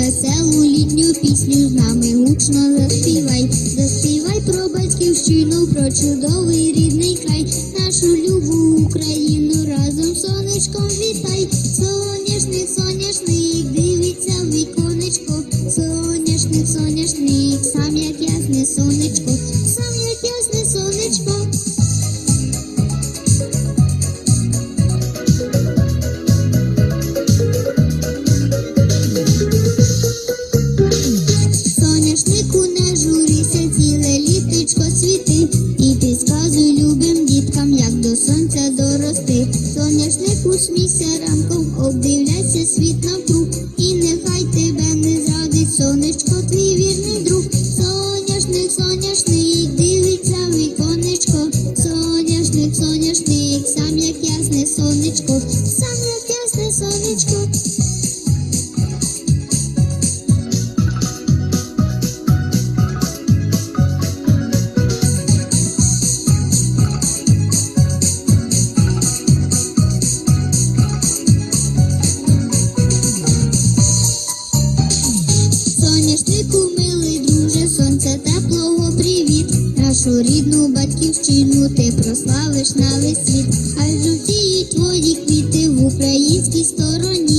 веселу літню пісню з нами гучно заспівай, заспівай про батьківщину, про чудовий рідний край, нашу любу Україну разом сонечком вітай. Соняшник, соняшник, дивиться віконечко, соняшник, соняшник, сам як ясне до дорости. Соняшник усмійся ранком, обдивляйся світ навкруг, і нехай тебе не зрадить сонечко, твій вірний друг. Соняшник, соняшник, дивиться віконечко, соняшник, соняшник, сам як ясне сонечко, сам як ясне сонечко. Нашу рідну батьківщину ти прославиш на весь світ. Хай жовтіють твої квіти в українській стороні.